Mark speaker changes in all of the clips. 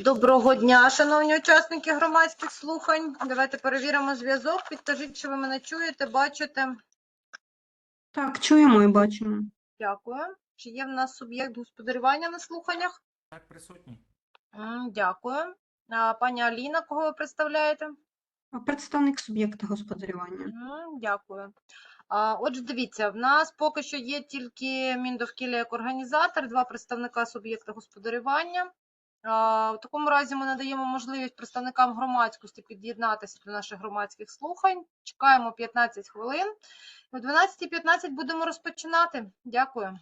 Speaker 1: Доброго дня, шановні учасники громадських слухань. Давайте перевіримо зв'язок. Підкажіть, що ви мене чуєте, бачите.
Speaker 2: Так, чуємо і бачимо.
Speaker 1: Дякую. Чи є в нас суб'єкт господарювання на слуханнях?
Speaker 3: Так, присутній.
Speaker 1: М, Дякую. А, Пані Аліна, кого ви представляєте?
Speaker 2: Представник суб'єкта господарювання.
Speaker 1: М, Дякую. Отже, дивіться, в нас поки що є тільки Міндовкілля як організатор, два представника суб'єкта господарювання. В такому разі ми надаємо можливість представникам громадськості під'єднатися до наших громадських слухань. Чекаємо 15 хвилин. О 12.15 будемо розпочинати. Дякую.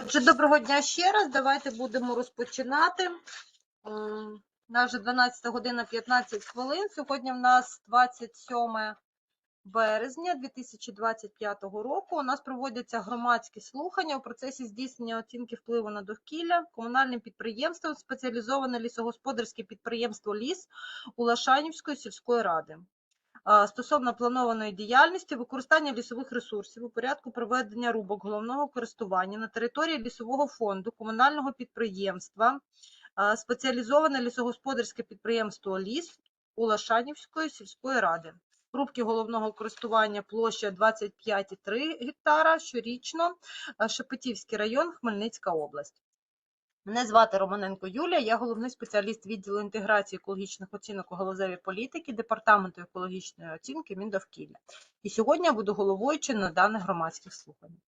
Speaker 1: Отже, доброго дня ще раз. Давайте будемо розпочинати. Нас вже 12 година 15 хвилин. Сьогодні в нас 27 березня 2025 року. У нас проводяться громадські слухання у процесі здійснення оцінки впливу на довкілля комунальним підприємством спеціалізоване лісогосподарське підприємство Ліс Улашанівської сільської ради. А, Стосовно планованої діяльності, використання лісових ресурсів у порядку проведення рубок головного користування на території лісового фонду комунального підприємства спеціалізоване лісогосподарське підприємство Ліс Улашанівської сільської ради. Рубки головного користування площа 25,3 гектара щорічно, Шепетівський район, Хмельницька область. Мене звати Романенко Юлія, я головний спеціаліст відділу інтеграції екологічних оцінок у галузевій політики Департаменту екологічної оцінки Міндовкілля. І сьогодні я буду головуючим на даних громадських слуханнях.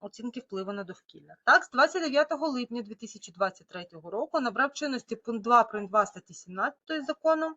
Speaker 1: оцінки впливу на довкілля. Так, з 29 липня 2023 року набрав чинності пункт 2 прим. 2 статті 17 закону,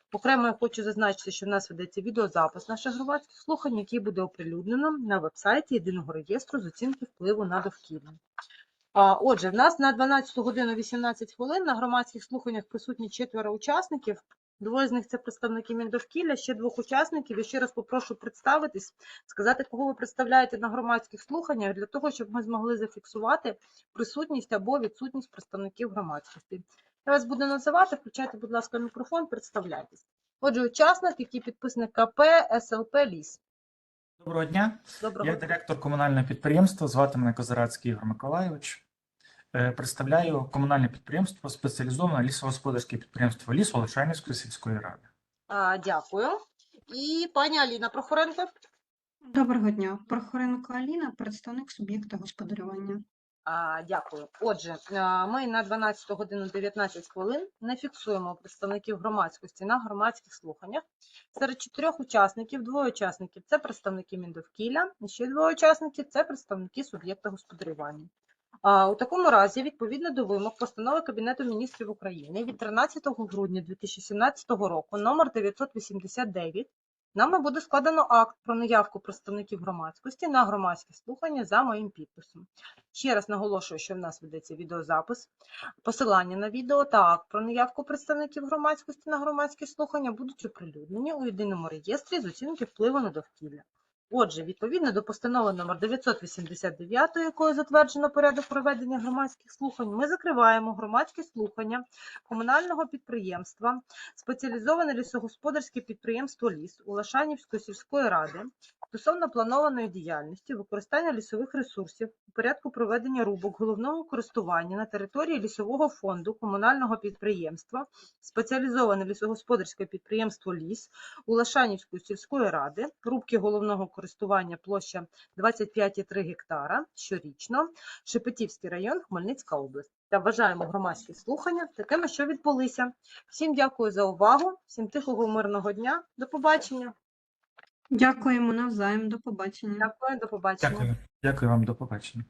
Speaker 1: Окремо я хочу зазначити, що в нас ведеться відеозапис наших громадських слухань, який буде оприлюднено на вебсайті єдиного реєстру з оцінки впливу на довкілля. Отже, в нас на 12 годину 18 хвилин на громадських слуханнях присутні четверо учасників. Двоє з них це представники Міндовкілля, ще двох учасників. Я ще раз попрошу представитись, сказати, кого ви представляєте на громадських слуханнях, для того, щоб ми змогли зафіксувати присутність або відсутність представників громадськості. Я вас буду називати, включайте, будь ласка, мікрофон, представляйтесь. Отже, учасник, який підписник КП СЛП Ліс.
Speaker 3: Доброго дня.
Speaker 1: Доброго
Speaker 3: Я директор комунального підприємства. Звати мене Козирацький Ігор Миколайович. Е, Представляю комунальне підприємство, спеціалізоване лісогосподарське підприємство Ліс Олешанівської сільської ради.
Speaker 1: А, Дякую. І пані Аліна Прохоренко.
Speaker 2: Доброго дня. Прохоренко Аліна, представник суб'єкта господарювання.
Speaker 1: А, Дякую. Отже, ми на 12 годину 19 хвилин не фіксуємо представників громадськості на громадських слуханнях. Серед чотирьох учасників, двоє учасників це представники Міндовкілля, ще двоє учасників це представники суб'єкта господарювання. А, У такому разі, відповідно до вимог постанови Кабінету міністрів України від 13 грудня 2017 року номер 989 нами буде складено акт про наявку представників громадськості на громадські слухання за моїм підписом. Ще раз наголошую, що в нас ведеться відеозапис. Посилання на відео та акт про наявку представників громадськості на громадські слухання будуть оприлюднені у єдиному реєстрі з оцінки впливу на довкілля. Отже, відповідно до постанови номер 989, якою затверджено порядок проведення громадських слухань, ми закриваємо громадські слухання комунального підприємства спеціалізоване лісогосподарське підприємство Ліс Улашанівської сільської ради стосовно планованої діяльності використання лісових ресурсів у порядку проведення рубок головного користування на території лісового фонду комунального підприємства спеціалізоване лісогосподарське підприємство Ліс Улашанівської сільської ради, рубки головного користування площа 25,3 гектара щорічно, Шепетівський район, Хмельницька область. Та вважаємо громадські слухання такими, що відбулися. Всім дякую за увагу, всім тихого мирного дня. До побачення.
Speaker 2: Дякуємо навзаєм. До побачення.
Speaker 1: Дякую, до побачення.
Speaker 3: Дякую. Дякую вам, до побачення.